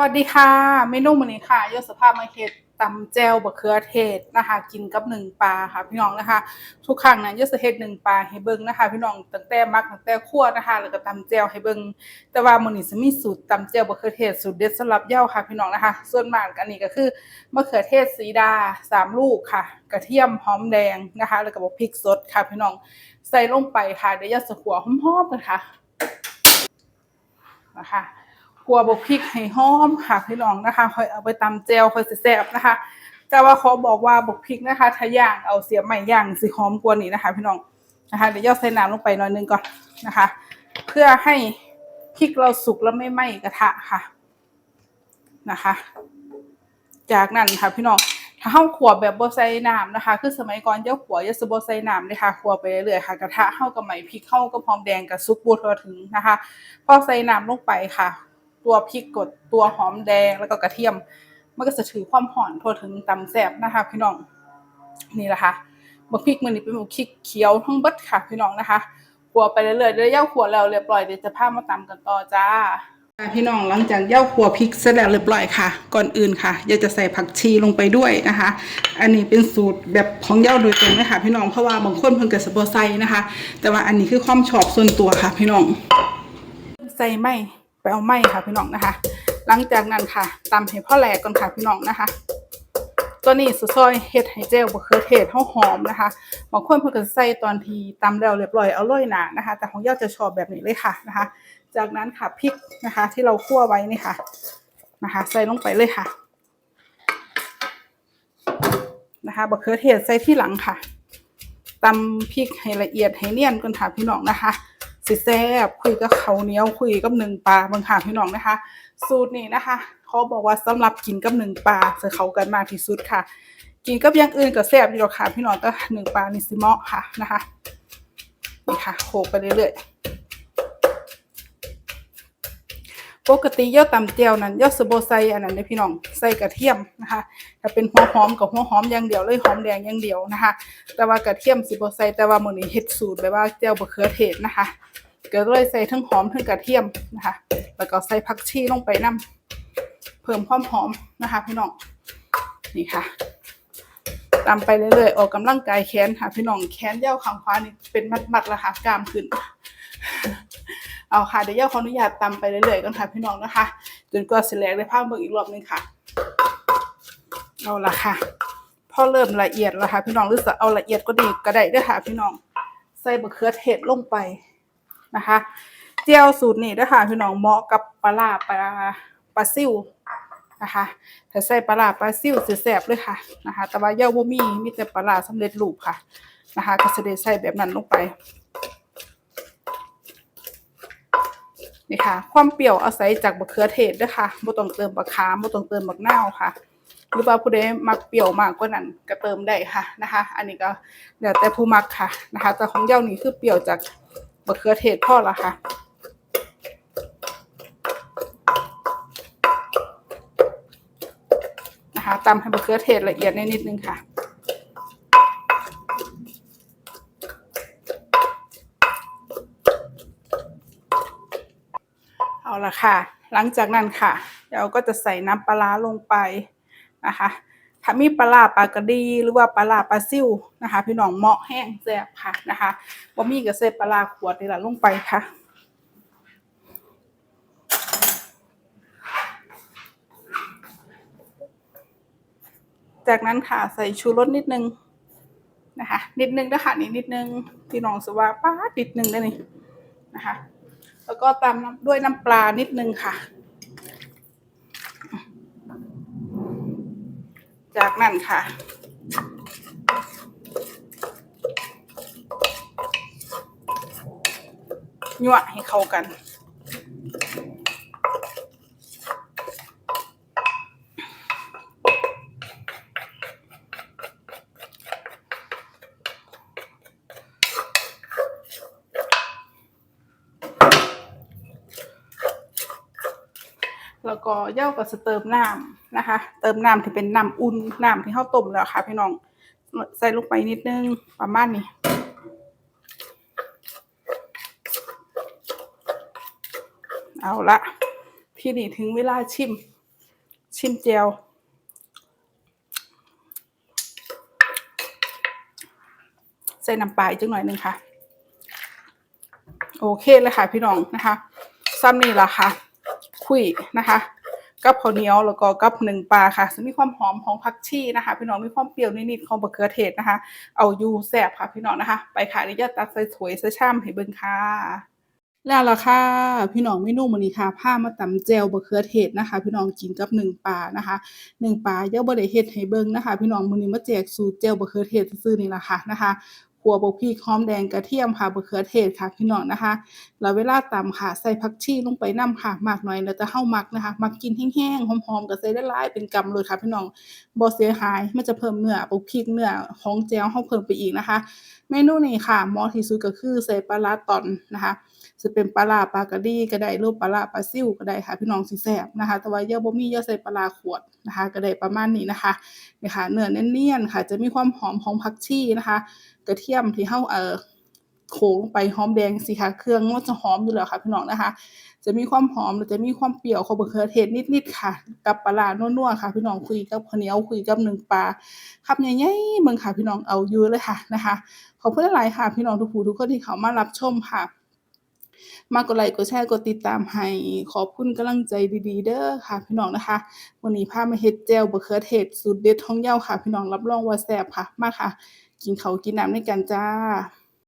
วัสดีค่ะเมนูมื้อนี้ค่ะยศภาพมาเฮ็ดตำแจ่วบะเขือเทศนะคะ กินกับหนึ่งปลาค่ะพี่น้องนะคะ ทุกครั้งนะยศเฮ็ดหนึ่งปลาให้เบิ่งนะคะ พี่น้องตั้งแต่มักตั้งแต่คั่วนะคะแล้วก็ตำแจ่วให้เบิ่งแต่ว่ามื้อนี้สิมีสูตรตำแจ่วบะเขือเทศสูตรเด็ดสำหรับเย้าค่ะพี่น้องนะคะ ส่วนมากอันนี้ก็คือมะเขือเทศสีดาสามลูกค่ะ กระเทียมหอมแดงนะคะ แล้วก็บพริกสดค่ะพี่น้องใส่ลงไปค่ะเดี๋ยวยศขัวหอมๆกันค่ะนะคะ ขัวบกพริกให้หอมค่ะพี่น้องนะคะค่อยเอาไปตำแจวค่อยแซ่บนะคะ แต่ว่าเขาบอกว่าบกพริกนะคะ ถ้าย่างเอาเสียบใหม่ย่างสิหอมกว่านี้นะคะ พี่น้องนะคะเดี๋ยวย่อใส่น้ำลงไปหน่อยนึงก่อนนะคะ เพื่อให้พริกเราสุกแล้วไม่ไหม้กระทะค่ะนะคะ จากนั้นค่ะพี่น้องถ้าเฮาขัวแบบบ่ใส่น้ำนะคะ คือสมัยก่อนเจ้าขวอยาสบ่ใส่น้ำเลยค่ะขัวไปเรื่อยๆค่ะ กระทะเฮากับไหมพริกเฮากับหอมแดงกับซุปบ่ทั่วถึงนะคะ พอใส่น้ำลงไปค่ะ ตัวพริกกดตัวหอมแดงแล้วก็กระเทียม มันก็จะถือความหอนทั่วถึงตำแซ่บนะคะพี่น้องนี่แหละค่ะบักพริกมันนี่เป็นบักพริกเขียวทั้งเบิดค่ะพี่น้องนะคะขัวไปเรื่อยๆเดี๋ยวย่าขัวแล้วเรียบร้อยเดี๋ยวจะพามาตำกันต่อจ้าพี่น้องหลังจากย่าขัวพริกเสร็จแล้วเรียบร้อยค่ะ ก่อนอื่นค่ะย่าจะใส่ผักชีลงไปด้วยนะคะ อันนี้เป็นสูตรแบบของย่าโดยตรงเลยค่ะ พี่น้องเพราะว่าบางคนเพิ่งเกิดสปอไซนะคะ แต่ว่าอันนี้คือความชอบส่วนตัวค่ะ พี่น้องใส่ไหม ไปเอาไหมค่ะพี่น้องนะคะ หลังจากนั้นค่ะตำให้พ่อแหลกก่อนค่ะพี่น้องนะคะ ตัวนี้สุดซอยเฮ็ดให้เจลบะเขือเทศหอมนะคะบางคนเพิ่นก็ใส่ตอนทีตำแล้วเรียบร้อยเอาโรยหนานะคะ แต่ของย่าจะชอบแบบนี้เลยค่ะนะคะ จากนั้นค่ะพริกนะคะ ที่เราคั่วไว้นี่ค่ะนะคะ ใส่ลงไปเลยค่ะนะคะบะเขือเทศใส่ที่หลังค่ะตำพริกให้ละเอียดให้เนียนก่อนค่ะพี่น้องนะคะ สิแซบคุยกับเขาเหนียวคุยกับหนึ่งปลาบางค่ะพี่น้องนะคะ สูตรนี้นะคะเขาบอกว่าสำหรับกินกับหนึ่งปลาจะเข้ากันมากที่สุดค่ะ กินกับอย่างอื่นก็แซบอยู่หรอกค่ะพี่น้องแต่หนึ่งปลานี่สิเหมาะค่ะนะคะนี่ค่ะโขกไปเรื่อยๆปกติย่าตำเจียวนั้นย่าสโบใส่อันนั้นเลยพี่น้องใส่กระเทียมนะคะถ้าเป็นหัวหอมกับหัวหอมอย่างเดียวเลยหอมแดงอย่างเดียวนะคะ แต่ว่ากระเทียมสิบ่ใส่แต่ว่ามือนี้เฮ็ดสูตรแบบว่าเจียวบะเขือเทศนะคะ ก็เลยใส่ทั้งหอมทั้งกระเทียมนะคะ แล้วก็ใส่ผักชีลงไปนํเพิ่มความหอมนะคะพี่น้องนี่ค่ะตามไปเรื่อยๆออกกำลังกายแขนค่ะ พี่น้องแขนเยาข้างขวานี่เป็นมัดๆแล้วค่ะกล้ามขึ้นเอาค่ะเดี๋ยวย่าขออนุญาตตำไปเรื่อยๆกันค่ะพี่น้องนะคะจนกว่าสิแหลกได้ภาพเบิ่งอีกรอบนึงค่ะเอาละค่ะพอเริ่มละเอียดแล้วค่ะพี่น้องหรือจะเอาละเอียดก็ดีก็ได้เด้วยค่ะพี่น้อง ใส่บะเขือเทศลงไป นะคะเจียวสูตรนี้เด้วยค่ะพี่น้องเหมาะกับปลาปลาปลาซิ่วนะคะถ้าใส่ปลาปลาซิ่วสิแซ่บเลยค่ะนะคะแต่ว่าเย่าบ่มีมีแต่ปลาร้าสำเร็จรูปค่ะนะคะก็จะได้ใส่แบบนั้นลงไปนี่ค่ะ ความเปรี้ยวอาศัยจากบะเขือเทศด้วยค่ะบ่ต้องเติมบะขามบ่ต้องเติมบักนาวค่ะ หรือว่าผู้ใดมักเปรี้ยวมากกว่านั้นก็เติมได้ค่ะนะคะ อันนี้ก็แล้วแต่ผู้มักค่ะนะคะ แต่ของเย้านี่คือเปรี้ยวจาก มะเขือเทศพอละค่ะนะคะตำให้มะเขือเทศละเอียดนิดนึงค่ะเอาละค่ะ หลังจากนั้นค่ะ เราก็จะใส่น้ำปลาลงไปนะคะ ถ้ามีปลาร้าปลากระดีหรือว่าปลาร้าปลาซิ่วนะคะ พี่น้องเหมาะแห้งแซ่บค่ะนะคะบ่มีก็ใส่ปลาร้าขวดนี่แหละลงไปค่ะจากนั้นค่ะใส่ชูรสนิดนึงนะคะ นิดนึงนะคะนี่นิดนึงพี่น้องสว่าป้าดนิดนึงได้นี่นะคะ แล้วก็ตามน้ำด้วยน้ำปลานิดนึงค่ะ จากนั้นค่ะ ยั่วให้เข้ากัน แล้วก็เย่าก็จะเติมน้ำนะคะ เติมน้ำที่เป็นน้ำอุ่นน้ำที่เข้าต้มแล้วค่ะพี่น้องใส่ลงไปนิดนึงประมาณนี้เอาละที่นี่ถึงเวลาชิม ชิมเจียวใส่น้ำปลาอีกจังหน่อยหนึ่งค่ะ โอเคเลยค่ะพี่น้องนะคะซ้ำนี่ละค่ะ คุยนะคะ กับข้าวเหนียวแล้วก็กับหนึ่งปลาค่ะซึ่งมีความหอมของผักชีนะคะ พี่น้องมีความเปรี้ยวนิดๆของบะเขือเทศนะคะ เอาอยู่แซ่บค่ะพี่น้องนะคะ ไปค่ะเดี๋ยวจะตัดใส่ถ้วยใส่ชามให้เบิ่งค่ะแล้วล่ะค่ะ พี่น้องเมนูมื้อนี้ค่ะพามาตำแจ่วบะเขือเทศนะคะ พี่น้องกินกับหนึ่งปลานะคะหนึ่งปลาเยังบ่ได้เฮ็ดให้เบิ่งนะคะ พี่น้องมื้อนี้มาแจกสูตรแจ่วบะเขือเทศซื่อๆนี่ล่ะค่ะนะคะ ขัวบกพีหอมแดงกระเทียมค่ะบะเขือเทศค่ะพี่น้องนะคะแล้วเวลาตำค่ะใส่ผักชีลงไปน้ำค่ะมากหน่อยแล้วจะเข้ามักนะคะ มักกินแห้งๆหอมๆกับใส่ได้หลายเป็นกำเลยค่ะพี่น้องบ่เสียหายมันจะเพิ่มเนื้อบกพีกเนื้อของแจ้วเฮาเพิ่มไปอีกนะคะ เมนูนี้ค่ะเหมาะที่สุดก็คือใส่ปลาร้าตอนนะคะ จะเป็นปลาร้าปลากระดีก็ได้รือปลาร้าปลาซิ่วก็ได้ค่ะพี่น้องสิแซ่บนะคะ แต่ว่าอย่าบ่มีอย่าใส่ปลาร้าขวดนะคะก็ได้ประมาณนี้นะคะนี่ค่ะเนื้อเนียนๆค่ะ จะมีความหอมของผักชีนะคะ กระเทียมที่เฮาเอ่อโขลกลงไปหอมแดงสิคะเครื่องมันจะหอมอยู่แล้วค่ะพี่น้องนะคะ จะมีความหอมแล้วจะมีความเปรี้ยวของมะเขือเทศนิดๆค่ะ กับปลาร้านัวๆค่ะ พี่น้องคุยกับข้าวเหนียวคุยกับหนึ่งปลาคำใหญ่ๆเบิ่งค่ะพี่น้องเอาอยู่เลยค่ะนะคะขอบคุณหลายๆค่ะ พี่น้องทุกผู้ทุกคนที่เขามารับชมค่ะ มากกดไลค์กดแชร์กดติดตามให้ขอบคุณกำลังใจดีๆ เด้อค่ะพี่น้องนะคะวันนี้พามาเฮ็ดเจลบะเขือเทศสูตรเด็ดของเย้าค่ะ พี่น้องรับรองว่าแซ่บค่ะ มาค่ะ กินเขากินน้ำด้วยกันจ้า